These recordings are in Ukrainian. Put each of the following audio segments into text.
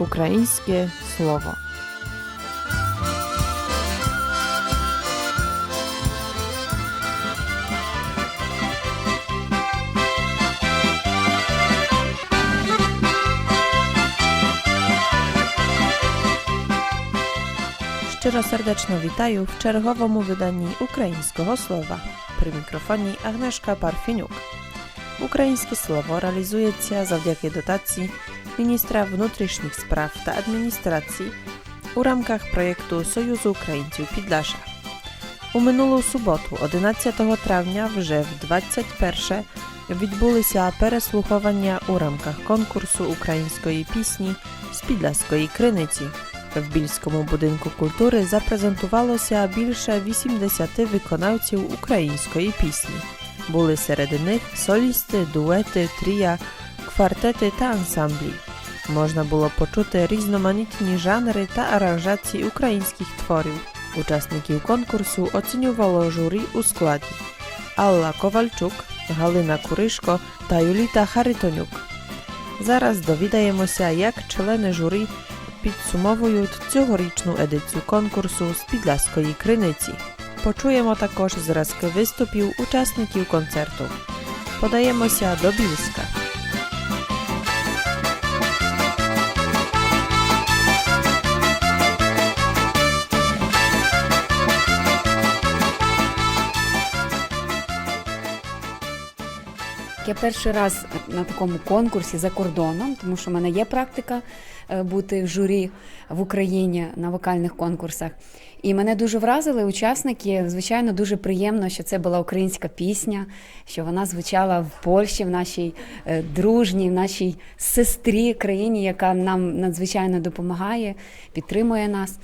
Українське слово. Щиро сердечно вітаю в черговому виданні українського слова. При мікрофоні Агнешка Парфінюк. Українське слово реалізується завдяки дотації міністра внутрішніх справ та адміністрації у рамках проєкту Союзу українців Підляша. У минулу суботу, 11 травня, вже в 21 відбулися переслуховування у рамках конкурсу української пісні з Підляської криниці. В Більському будинку культури запрезентувалося більше 80 виконавців української пісні. Були серед них солісти, дуети, трія, квартети та ансамблі. Можна було почути різноманітні жанри та аранжації українських творів. Учасників конкурсу оцінювало журі у складі Алла Ковальчук, Галина Куришко та Юліта Харитонюк. Зараз довідаємося, як члени журі підсумовують цьогорічну едицію конкурсу з Підляської криниці. Почуємо також зразки виступів учасників концерту. Подаємося до Більська. Я перший раз на такому конкурсі за кордоном, тому що в мене є практика е, бути в журі в Україні на вокальних конкурсах. І мене дуже вразили учасники. Звичайно, дуже приємно, що це була українська пісня, що вона звучала в Польщі, в нашій е, дружній, в нашій сестрі країні, яка нам надзвичайно допомагає, підтримує нас.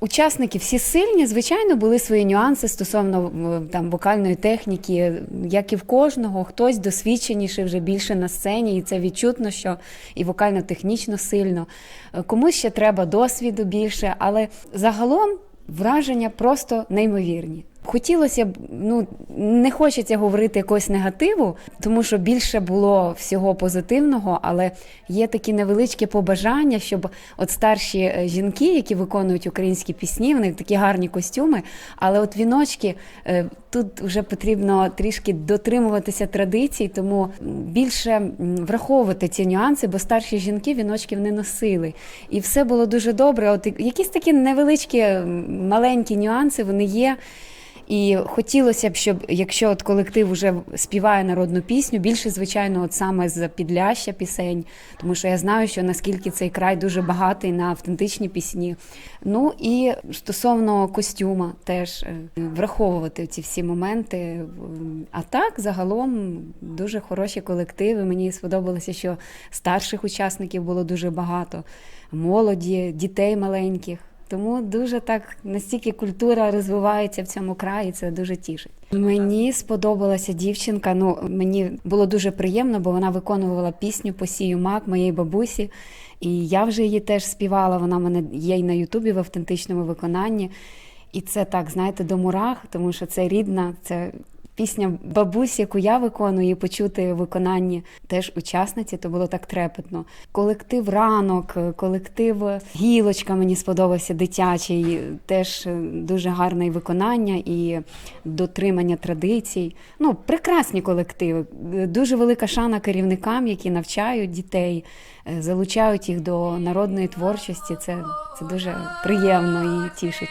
Учасники всі сильні, звичайно, були свої нюанси стосовно там вокальної техніки, як і в кожного, хтось досвідченіший вже більше на сцені, і це відчутно, що і вокально-технічно сильно. Е, Комусь ще треба досвіду більше, але загалом враження просто неймовірні. Хотілося б, ну не хочеться говорити якогось негативу, тому що більше було всього позитивного, але є такі невеличкі побажання, щоб от старші е, жінки, які виконують українські пісні, в них такі гарні костюми, але от віночки е, тут вже потрібно трішки дотримуватися традицій, тому більше враховувати ці нюанси, бо старші жінки віночків не носили. І все було дуже добре. От якісь такі невеличкі маленькі нюанси вони є. І хотілося б, щоб якщо от колектив вже співає народну пісню, більше звичайно, от саме з підляща пісень, тому що я знаю, що наскільки цей край дуже багатий на автентичні пісні. Ну і стосовно костюма, теж е, враховувати ці всі моменти. А так, загалом, дуже хороші колективи. Мені сподобалося, що старших учасників було дуже багато, молоді, дітей маленьких. Тому дуже так настільки культура розвивається в цьому краї, це дуже тішить. Мені сподобалася дівчинка. Ну мені було дуже приємно, бо вона виконувала пісню Посію мак моєї бабусі. І я вже її теж співала. Вона мене є й на Ютубі в автентичному виконанні. І це так, знаєте, до мурах, тому що це рідна, це пісня бабусі, яку я виконую, і почути в виконанні теж учасниці, то було так трепетно. Колектив ранок, колектив гілочка мені сподобався дитячий, теж дуже гарне виконання і дотримання традицій. Ну, прекрасні колективи. Дуже велика шана керівникам, які навчають дітей, е, залучають їх до народної творчості. Це, це дуже приємно і тішить.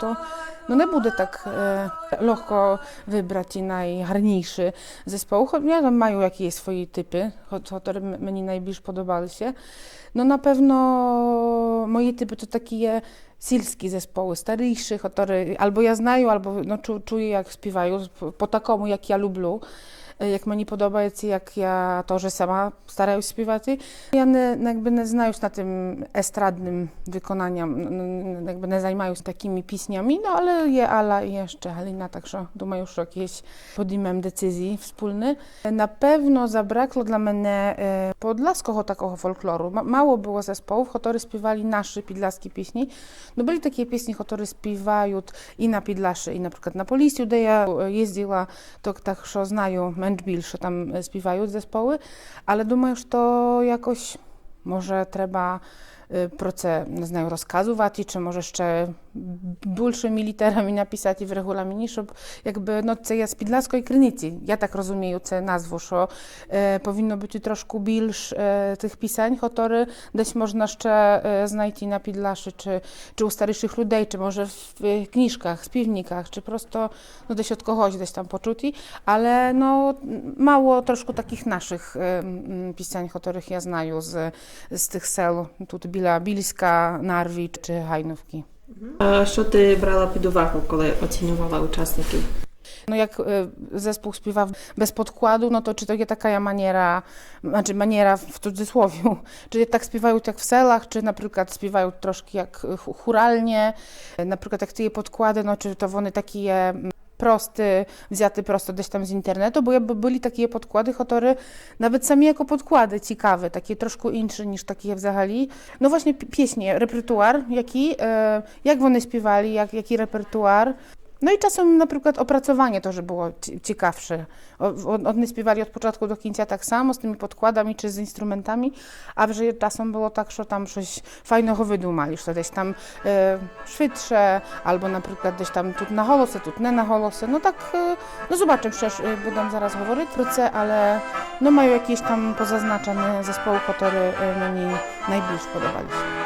to no nie będę tak e, lekko wybrać i najharniejszy zespół. Choć nie, tam mają jakieś swoje typy, które mnie najbliż podobały się. No na pewno moje typy to takie silskie zespoły, starejsze, które albo ja znają, albo no, czuję jak śpiewają, po takomu jak ja lubię Jak мені подобається, як я теж сама стараюсь співати. Я не, не, якби не знаюсь на тим естрадним виконанням, н- н- якби не займаюсь такими піснями, no ale є Ala i jeszcze Halina, także думаю, що якісь podejmem decyzji wspólne. Na pewno zabrakło dla mnie e, podlaskiego takiego folkloru. Ma, mało było zespołów, które śpiewali nasze podlaskie pieśni. No byli takie pieśni, które śpiewają i na Підлаші, і, наприклад, на Полісю, де я е, їздила, то так, що знаю менш більше, там е, співають зespoły, але думаю, що якось може треба е, про це не знаю, розказувати, чи може ще більшими літерами написати в регуламіні, щоб якби ну, це є з Підласької криниці. Я так розумію це назву, що е, повинно бути трошки більш е, тих пісень, які десь можна ще е, знайти на Підлаші, чи, чи у старіших людей, чи може w e, kniżkach, śpiewnikach, czy prosto no, gdzieś od kogoś gdzieś tam poczuci, ale no, mało troszkę takich naszych em, pisań, których ja znаю z, z tych sel, tu біля Більська, Нарві чи Гайновки. А що ти брала під увагу, коли оцінювала учасників? No jak e, zespół śpiewa bez podkładu, no to czy to jest taka maniera, znaczy maniera w cudzysłowie, czy tak śpiewają jak w selach, czy na przykład śpiewają troszkę jak ch- churalnie, E, na przykład jak tyje podkłady, no czy to one takie mm, prosty, wzięty prosto gdzieś tam z internetu, bo byli takie podkłady, chotory nawet sami jako podkłady ciekawe, takie troszkę insze niż takie w Zachali. No właśnie pieśnie, repertuar, jaki, e, jak one śpiewali, jak, jaki repertuar. No i czasem na przykład opracowanie to, że było ci- ciekawsze. O- o- One śpiewali od początku do końca tak samo, z tymi podkładami czy z instrumentami, a że czasem było tak, że tam coś fajnego wydumali, że gdzieś tam e, albo na przykład gdzieś tam tu na holosy, tu nie na holosy. No tak, e, no zobaczę, przecież e, będę zaraz mówić wkrótce, ale no mają jakieś tam pozaznaczone zespoły, które e, mnie najbliżej podobali się.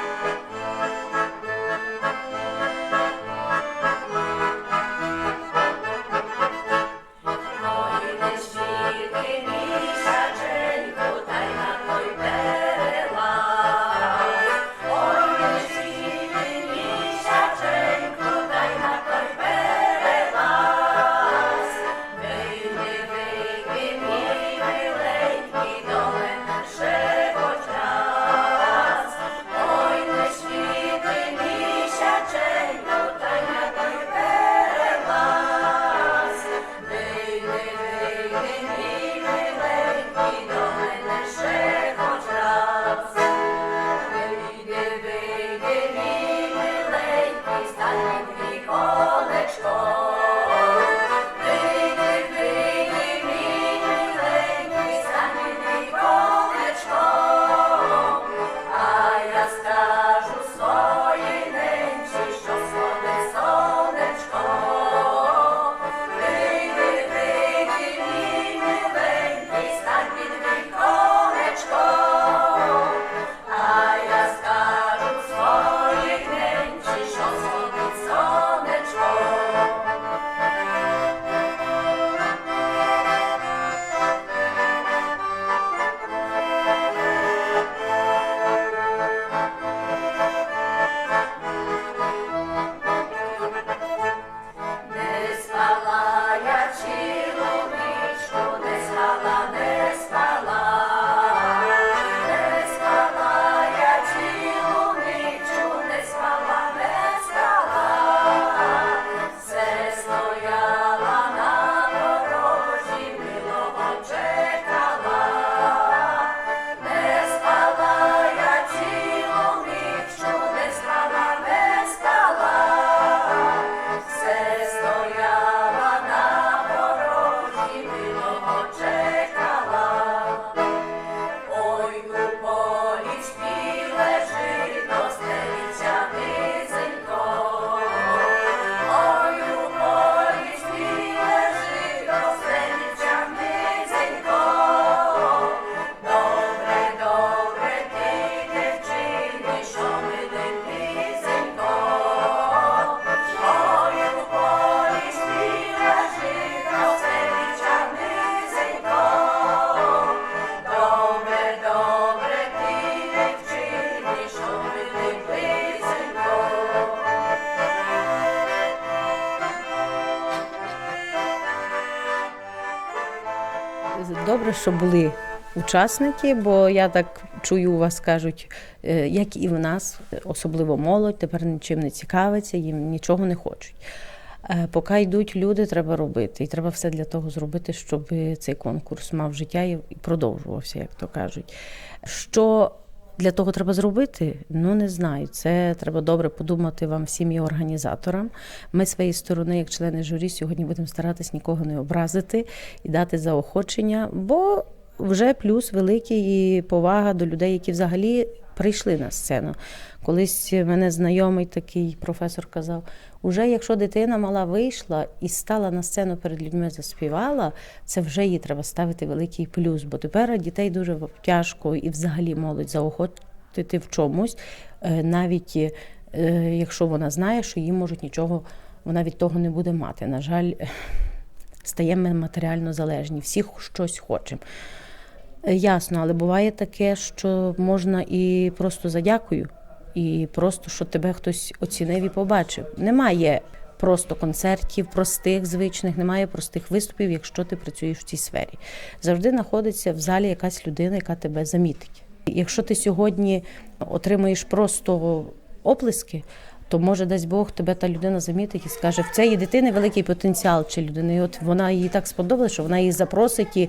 Добре, що були учасники, бо я так чую, у вас кажуть, е, як і в нас, особливо молодь, тепер нічим не цікавиться, їм нічого не хочуть. Е, Поки йдуть люди, треба робити. І треба все для того зробити, щоб цей конкурс мав життя і продовжувався, як то кажуть. Що для того треба зробити? Ну не знаю. Це треба добре подумати вам всім і організаторам. Ми своєї сторони, як члени журі, сьогодні будемо старатись нікого не образити і дати заохочення, бо вже плюс великий і повага до людей, які взагалі прийшли на сцену. Колись мене знайомий такий професор казав: уже якщо дитина мала вийшла і стала на сцену перед людьми, заспівала, це вже їй треба ставити великий плюс. Бо тепер дітей дуже тяжко і взагалі молодь заохотити в чомусь, е, навіть е, якщо вона знає, що їй можуть нічого, вона від того не буде мати. На жаль, стаємо матеріально залежні, всі щось хочемо. Е, Ясно, але буває таке, що можна і просто задякую, і просто, що тебе хтось оцінив і побачив. Немає просто концертів, простих, звичних, немає простих виступів, якщо ти працюєш в цій сфері. Завжди знаходиться в залі якась людина, яка тебе замітить. Якщо ти сьогодні отримуєш просто оплески, то може дасть Бог тебе та людина замітить і скаже, в цієї дитини великий потенціал чи людини. І от вона їй так сподобалась, що вона її запросить і,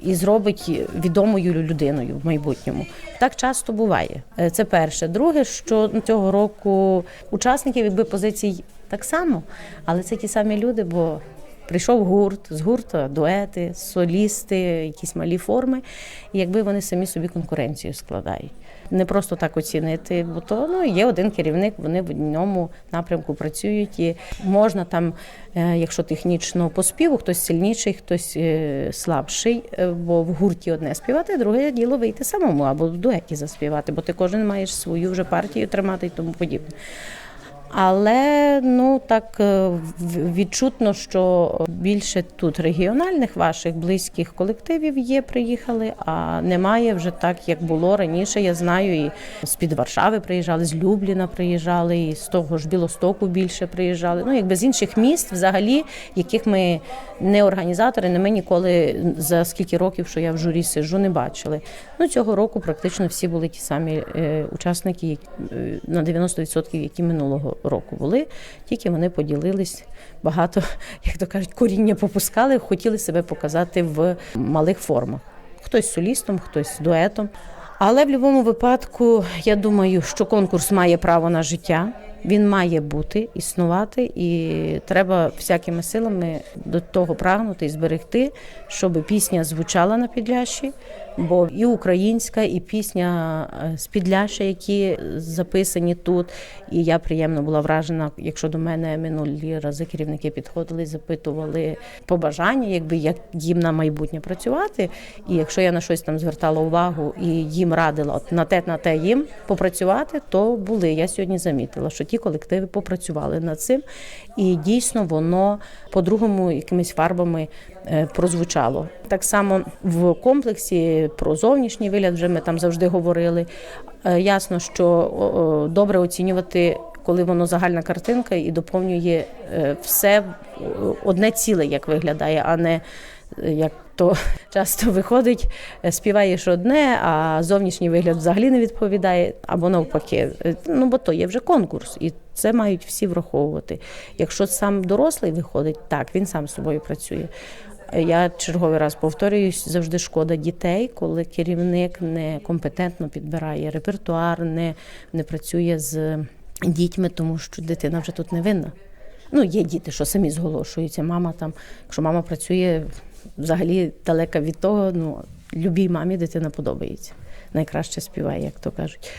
і зробить відомою людиною в майбутньому. Так часто буває. Е, Це перше. Друге, що цього року учасників якби позицій так само, але це ті самі люди, бо Прийшов гурт, з гурту дуети, солісти, якісь малі форми, і якби вони самі собі конкуренцію складають. Не просто так оцінити, бо то ну, є один керівник, вони в одному напрямку працюють. І можна там, е, якщо технічно по співу, хтось сильніший, хтось е, слабший, е, бо в гурті одне співати, друге діло вийти самому або в дуеті заспівати, бо ти кожен маєш свою вже партію тримати і тому подібне. Але ну так е, відчутно, що більше тут регіональних ваших близьких колективів є, приїхали, а немає вже так, як було раніше. Я знаю, і з під Варшави приїжджали, з Любліна приїжджали, і з того ж Білостоку більше приїжджали. Ну якби з інших міст, взагалі, яких ми не організатори, не ми ніколи за скільки років, що я в журі сиджу, не бачили. Ну цього року практично всі були ті самі е, учасники е, на 90%, які минулого року були. Тільки вони поділились багато, як то кажуть, коріння попускали, хотіли себе показати в малих формах. Хтось солістом, хтось дуетом. Але в будь-якому випадку я думаю, що конкурс має право на життя. Він має бути, існувати, і треба всякими силами до того прагнути і зберегти, щоб пісня звучала на Підлящі, бо і українська, і пісня е, з Підляща, які записані тут. І я приємно була вражена, якщо до мене минулі рази керівники підходили запитували побажання, якби як їм на майбутнє працювати. І якщо я на щось там звертала увагу і їм радила от на те, на те їм попрацювати, то були. Я сьогодні замітила, що ті колективи попрацювали над цим, і дійсно воно по-другому якимись фарбами е, прозвучало. Так само в комплексі про зовнішній вигляд вже ми там завжди говорили. Е, Ясно, що добре оцінювати, коли воно загальна картинка і доповнює е, все одне ціле, як виглядає, а не як то часто виходить, е, співаєш одне, а зовнішній вигляд взагалі не відповідає, або навпаки. Е, Ну бо то є вже конкурс, і це мають всі враховувати. Якщо сам дорослий виходить, так він сам з собою працює. Е, Я черговий раз повторююсь, завжди шкода дітей, коли керівник некомпетентно підбирає репертуар, не, не працює з дітьми, тому що дитина вже тут не винна. Ну, є діти, що самі зголошуються. Мама там, якщо мама працює взагалі далека від того, ну любій мамі дитина подобається. Найкраще співає, як то кажуть.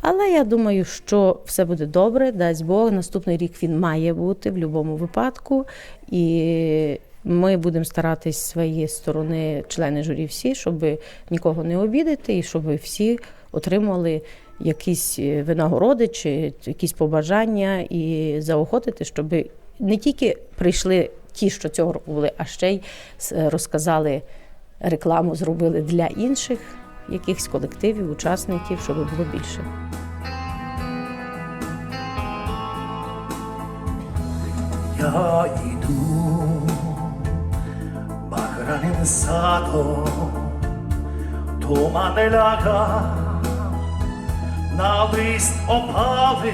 Але я думаю, що все буде добре, дасть Бог. Наступний рік він має бути в будь-якому випадку. І ми будемо старатись з своєї сторони, члени журі, всі, щоб нікого не обідати і щоб всі отримали якісь е, винагороди чи якісь побажання і заохотити, щоб не тільки прийшли ті, що цього року були, а ще й розказали рекламу, зробили для інших якихось колективів, учасників, щоб було більше. Я іду, ранним садом туман не ляга, на лист опали,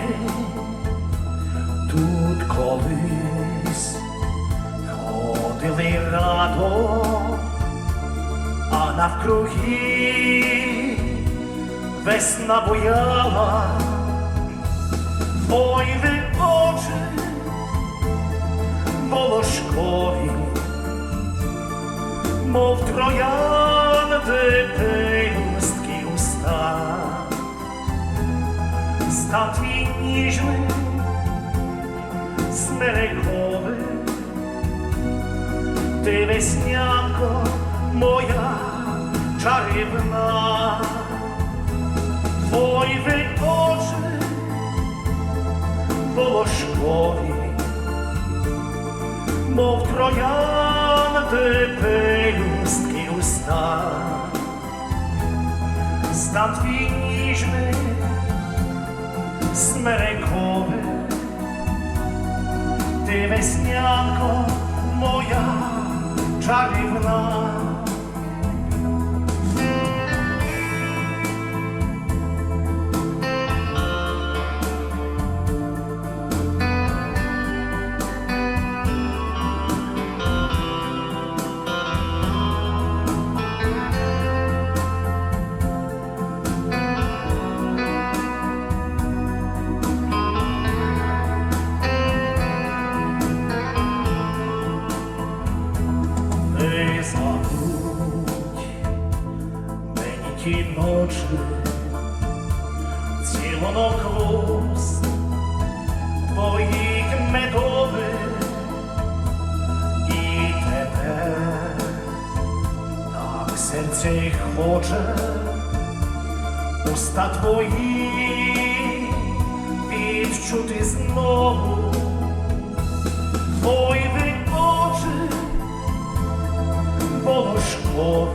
тут колись ходили радо, а навкруги весна бояла, ой ви очі волошкові, мов троянди пелюстки уста, стан твій ніжний, смерековий, ти веснянко моя чарівна, ви очі волошкові, мов троянди пелюстки уста, стан твій ніжний, смерековий, ти веснянко моя чарівна. Так серце хоче уста твої відчути знову. Ой, ви очі волошкові,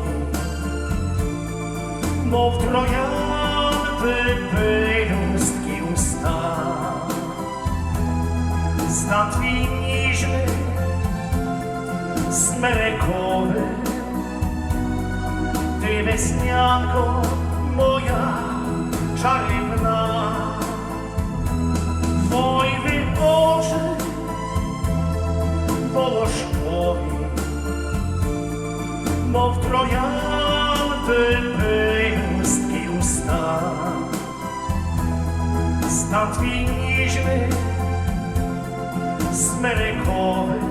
мов троянди пелюстки уста, стан твій ніжний, смерековий, ти веснянко моя чарівна, ой, ви очі волошкові, мов троянди пелюстки уста, стан твій ніжний, смерековий,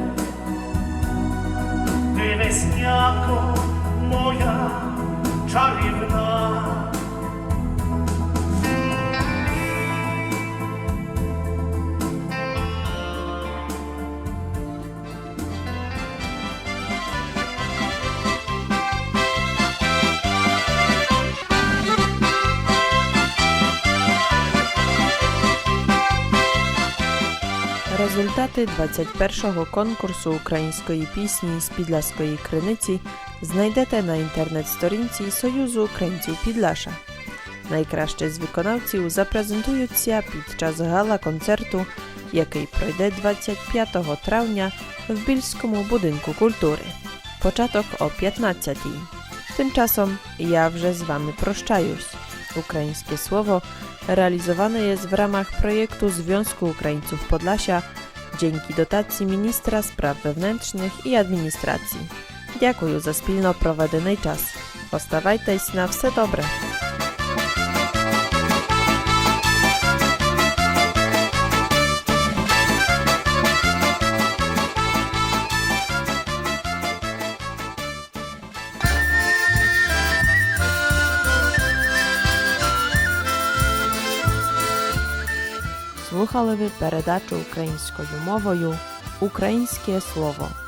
ти веснянко чарівна. Результати 21-го конкурсу української пісні з Підляської криниці знайдете на інтернет-сторінці Союзу українців Підляша. Найкраще з виконавців запрезентуються під час гала-концерту, який пройде 25 травня в Більському будинку культури. Початок о 15-й. Тим часом я вже з wami прощаюсь. Українське слово realizowane jest w ramach projektu Związku Ukraińców Podlasia dzięki dotacji Ministra Spraw Wewnętrznych i Administracji. Дякую за спільно проведений час. Оставайтесь на все добре. Слухали ви передачу українською мовою Українське слово.